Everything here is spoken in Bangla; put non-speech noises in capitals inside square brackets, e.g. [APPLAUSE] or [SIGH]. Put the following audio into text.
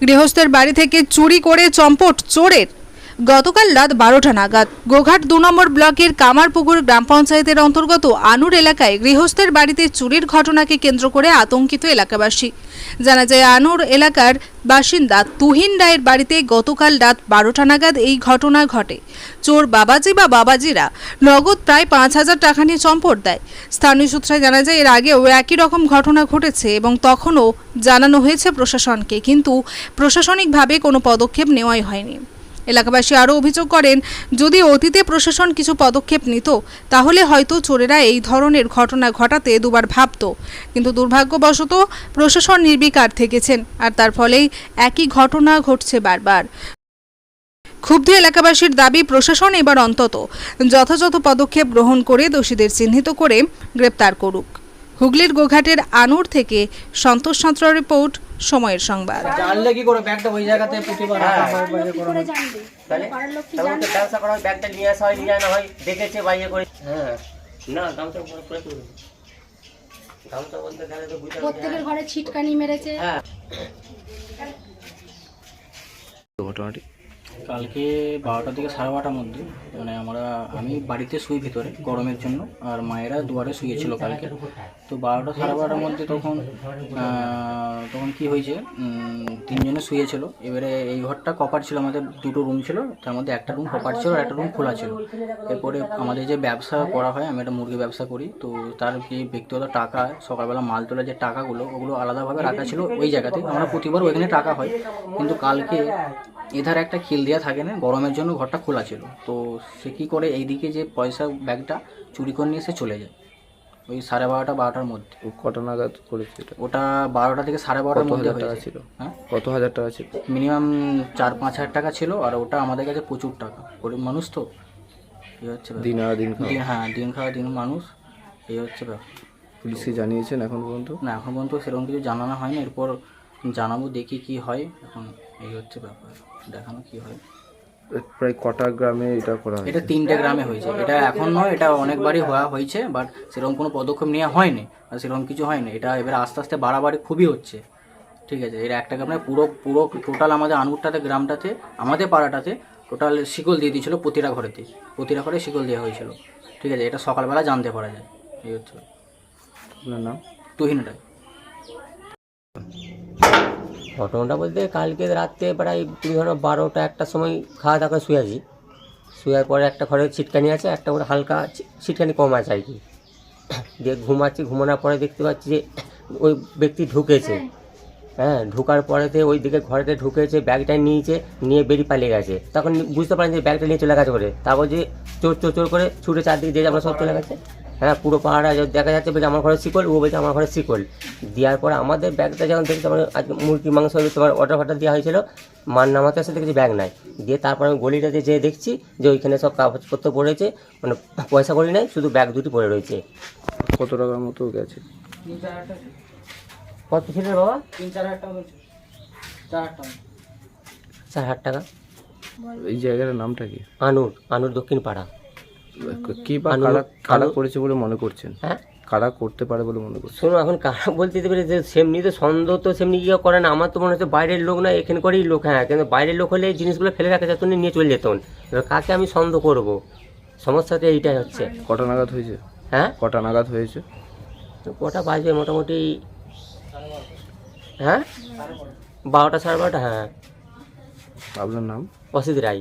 গৃহস্থের বাড়ি থেকে চুরি করে চম্পট চোরের গতকাল রাত বারোটা নাগাদ গোঘাট দু নম্বর ব্লকের কামারপুকুর গ্রাম পঞ্চায়েতের অন্তর্গত আনুর এলাকায় গৃহস্থের বাড়িতে চুরির ঘটনাকে কেন্দ্র করে আতঙ্কিত এলাকাবাসী। জানা যায়, আনুর এলাকার বাসিন্দা তুহিন রায়ের বাড়িতে গতকাল রাত বারোটা নাগাদ এই ঘটনা ঘটে। চোর বাবাজি বা বাবাজিরা নগদ প্রায় পাঁচ হাজার টাকা নিয়ে চম্পট দেয়। স্থানীয় সূত্রে জানা যায়, এর আগেও একই রকম ঘটনা ঘটেছে এবং তখনও জানানো হয়েছে প্রশাসনকে, কিন্তু প্রশাসনিকভাবে কোনো পদক্ষেপ নেওয়াই হয়নি। এলাকাবাসী আরও অভিযোগ করেন, যদি অতীতে প্রশাসন কিছু পদক্ষেপ নিত, তাহলে হয়তো চোরেরা এই ধরনের ঘটনা ঘটাতে দুবার ভাবত। কিন্তু দুর্ভাগ্যবশত প্রশাসন নির্বিকার থেকেছেন আর তার ফলেই একই ঘটনা ঘটছে বারবার। ক্ষুব্ধ এলাকাবাসীর দাবি, প্রশাসন এবার অন্তত যথাযথ পদক্ষেপ গ্রহণ করে দোষীদের চিহ্নিত করে গ্রেপ্তার করুক। হুগলির গোঘাটের আনুর থেকে সন্তোষ সাঁতরা রিপোর্ট সময়ের সংবাদ। জানলে কি করে ব্যাগটা ওই জায়গাতে রাখা হয় করা হয়। তাহলে তাহলে? ওকে ব্যবসা করা ব্যাগটা নিয়ে আসা হয় নিয়ে আনা হয় দেখেছে বাইরে করে। হ্যাঁ। না গামছা গামছা বলতে গেলে তো বুঝতে পারছি প্রত্যেকের ঘরে ছিটকানি মেরেছে। হ্যাঁ। ঘটনাটি কালকে বারোটা থেকে সাড়ে বারোটার মধ্যে মানে আমরা, আমি বাড়িতে শুই ভিতরে, গরমের জন্য, আর মায়েরা দুয়ারে শুয়েছিল কালকে। তো বারোটা সাড়ে বারোটার মধ্যে তখন তখন কি হয়েছে তিনজনে শুয়েছিল। এবারে এই ঘরটা কপার ছিল, আমাদের দুটো রুম ছিল, তার মধ্যে একটা রুম কপার ছিল আর একটা রুম খোলা ছিল। এরপরে আমাদের যে ব্যবসা করা হয়, আমি একটা মুরগি ব্যবসা করি, তো তার যে ব্যক্তিগত টাকা, সকালবেলা মাল তোলার যে টাকাগুলো, ওগুলো আলাদাভাবে রাখা ছিল ওই জায়গাতে। আমরা প্রতিবার ওইখানে টাকা হয়, কিন্তু কালকে এধারে একটা খিল দেওয়া থাকে না গরমের জন্য ঘরটা খোলা ছিল। তো সে কী করে এইদিকে যে পয়সা ব্যাগটা চুরি করে নিয়ে এসে চলে যায়। ওই সাড়ে বারোটা বারোটার মধ্যে। কত নাগাদ করেছে এটা? ওটা বারোটা থেকে সাড়ে বারোটার কত মধ্যে হাজার টাকা হয়েছে। ছিল? হ্যাঁ? কত হাজার টাকা ছিল? মিনিমাম চার পাঁচ হাজার টাকা ছিল আর ওটা আমাদের কাছে প্রচুর টাকা। গরিব মানুষ তো এই হচ্ছে ব্যাপার। দিন আর দিন খাওয়া। দিন হ্যাঁ দিন খাওয়া দিন মানুষ এই হচ্ছে ব্যাপার। পুলিশকে জানিয়েছেন এখন পর্যন্ত? না এখন পর্যন্ত সেরকম কিছু জানানো হয়নি। এরপর জানাব দেখি কি হয়। এখন এই হচ্ছে ব্যাপার দেখানো কি হয়। প্রায় কটা গ্রামে এটা করা হয় এটা তিনটে গ্রামে হয়েছে। এটা এখন নয় এটা অনেকবারই হওয়া হয়েছে বাট সেরকম কোনো পদক্ষেপ নেওয়া হয়নি আর সেরকম কিছু হয়নি। এটা এবার আস্তে আস্তে বাড়াবাড়ি খুবই হচ্ছে। ঠিক আছে এর একটা গ্রামে পুরো পুরো টোটাল আমাদের আনুরটাতে গ্রামটাতে আমাদের পাড়াটাতে টোটাল শিকল দিয়ে দিয়েছিল প্রতিটা ঘরেতে প্রতিটা ঘরে শিকল দেওয়া হয়েছিল। ঠিক আছে এটা সকালবেলা জানতে পারা যায়। এই হচ্ছে আপনার নাম? তুহিন রায়। ঘটনাটা বলতে কালকে রাত্রে প্রায় তুমি ধরো বারোটা একটার সময় খাওয়া দাওয়া করে শুয়ে আছি। শুয়ার পরে একটা ঘরে ছিটকানি আছে, একটা করে হালকা ছিটকানি কম আছে আর কি। দিয়ে ঘুমাচ্ছি, ঘুমানোর পরে দেখতে পাচ্ছি যে ওই ব্যক্তি ঢুকেছে। হ্যাঁ ঢোকার পরেতে ওই দিকে ঘরেতে ঢুকেছে, ব্যাগটা নিয়েছে, নিয়ে বেরিয়ে পালিয়ে গেছে। তখন বুঝতে পারেন যে ব্যাগটা নিয়ে চলে গেছে করে তারপর যে চোর চোর চোর করে ছুটে চারদিকে যে আমরা সব চলে গেছে। হ্যাঁ পুরো পাহাড়া দেখা যাচ্ছে বলছে আমার ঘরে শিকল ও বলছে আমার ঘরে শিকল। দেওয়ার পরে আমাদের ব্যাগটা যখন দেখছি আমার আজ মুরগি মাংস তোমার অর্ডার ফাটার দেওয়া হয়েছিল। মান নামাতে আসে দেখছি ব্যাগ নাই। দিয়ে তারপর আমি গলিটাতে যেয়ে দেখছি যে ওইখানে সব কাগজপত্র পড়েছে মানে পয়সা করি নাই শুধু ব্যাগ দুটি পড়ে রয়েছে। কত টাকার মতো গেছে? কত ছিল বাবা? তিন চার হাজার টাকা। বলছে চার হাজার টাকা চার হাজার টাকা এই জায়গাটার নামটা কি? আনুর আনুর দক্ষিণ পাড়া কি বা কারা কারা করেছে বলে মনে করছেন? হ্যাঁ? কারা করতে পারে বলে মনে করছেন? শোনো এখন কারা [LAUGHS] বলতে পারে যে সেমনি তো সন্দেহ তো সেমনি ইয়ে করে না। আমার তো মনে হচ্ছে বাইরের লোক না এখানে করেই লোক হ্যাঁ কিন্তু বাইরের লোক হলে এই জিনিসগুলো ফেলে রাখা যেত নিয়ে চলে যেত কাকে আমি সন্দেহ করব? সমস্যাটা এইটাই হচ্ছে। কটা নাগাদ হয়েছে? হ্যাঁ? কটা নাগাদ হয়েছে? তো কটা বাজবে মোটামুটি হ্যাঁ? বারোটা সাড়ে বারোটা হ্যাঁ। আপনার নাম? অসিত রায়।